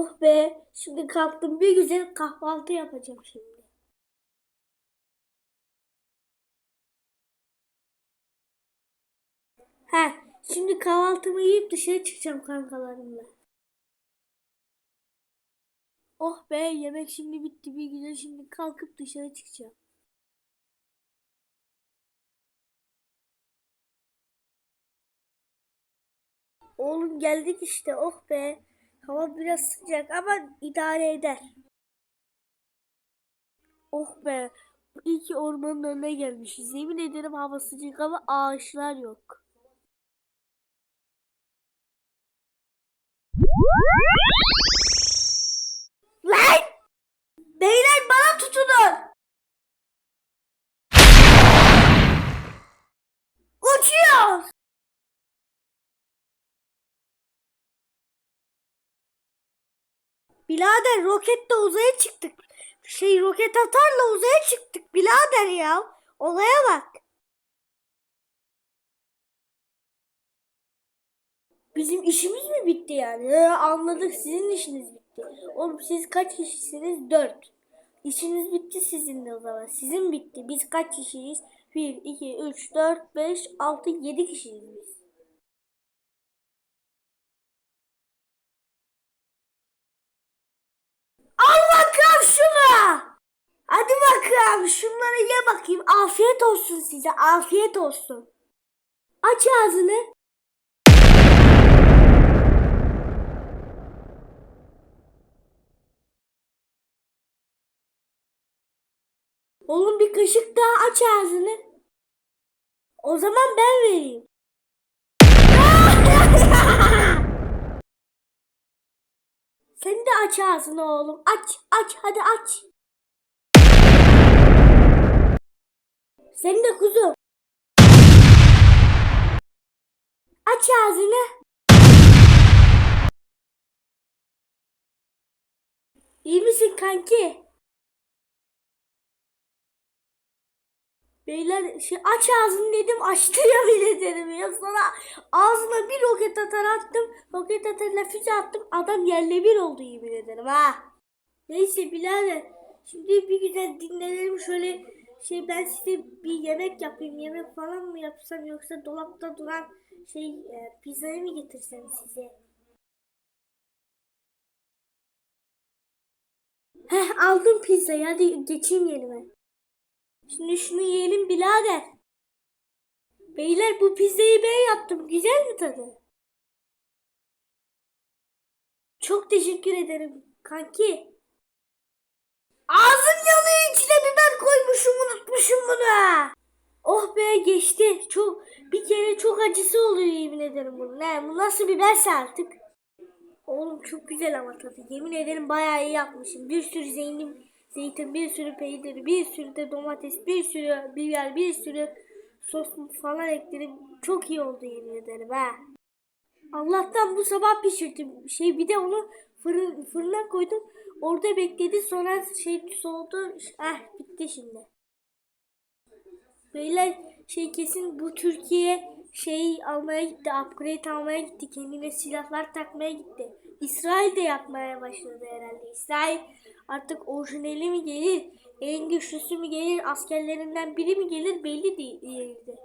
Oh be. Şimdi kalktım bir güzel kahvaltı yapacağım şimdi. He, şimdi kahvaltımı yiyip dışarı çıkacağım kankalarımla. Oh be yemek şimdi bitti bir güzel şimdi kalkıp dışarı çıkacağım. Oğlum geldik işte oh be. Hava biraz sıcak ama idare eder. Oh be. İyi ki ormanın önüne gelmişiz. Yemin ederim hava sıcak ama ağaçlar yok. Birader roketle uzaya çıktık. Şey roket atarla uzaya çıktık birader ya. Olaya bak. Bizim işimiz mi bitti yani? He, anladık sizin işiniz bitti. Oğlum siz kaç kişisiniz? Dört. İşiniz bitti sizin de o zaman. Sizin bitti. Biz kaç kişiyiz? 1, 2, 3, 4, 5, 6, 7 kişiyiz biz. Al bakalım şunu. Hadi bakalım şunları ye bakayım. Afiyet olsun size. Afiyet olsun. Aç ağzını. Oğlum bir kaşık daha aç ağzını. O zaman ben vereyim. Sen de aç ağzını oğlum. Aç, aç, hadi aç. Sen de kuzum. Aç ağzını. İyi misin kanki? Beyler şey aç ağzını dedim açtı ya bile dedim ya sonra ağzına bir roket atar attım roket atarla füze attım adam yerle bir oldu yemin ederim ha. Neyse birader şimdi bir güzel dinlenelim şöyle şey ben size bir yemek yapayım yemek falan mı yapsam yoksa dolapta duran şey e, pizzayı mı getirsem size? Heh aldım pizzayı hadi geçeyim yerime. Şimdi şunu yiyelim birader. Beyler bu pizzayı ben yaptım. Güzel mi tadı? Çok teşekkür ederim kanki. Biber koymuşum unutmuşum bunu. Oh be geçti. Çok bir kere çok acısı oluyor yemin ederim bunun. Ne bu nasıl biberse artık. Oğlum çok güzel ama tadı. Yemin ederim bayağı iyi yapmışım. Bir sürü zeytin, zeytin, bir sürü peynir, bir sürü de domates, bir sürü biber, bir sürü sos falan ekledim. Çok iyi oldu yemin ederim ha. Allah'tan bu sabah pişirdim. Şey bir de onu fırın, fırına koydum. Orada bekledi sonra şey soğudu. Ah bitti şimdi. Beyler şey kesin bu Türkiye şey almaya gitti, upgrade almaya gitti, kendine silahlar takmaya gitti. İsrail de yapmaya başladı herhalde. İsrail artık orijinali mi gelir, en güçlüsü mü gelir, askerlerinden biri mi gelir belli değil. değildi.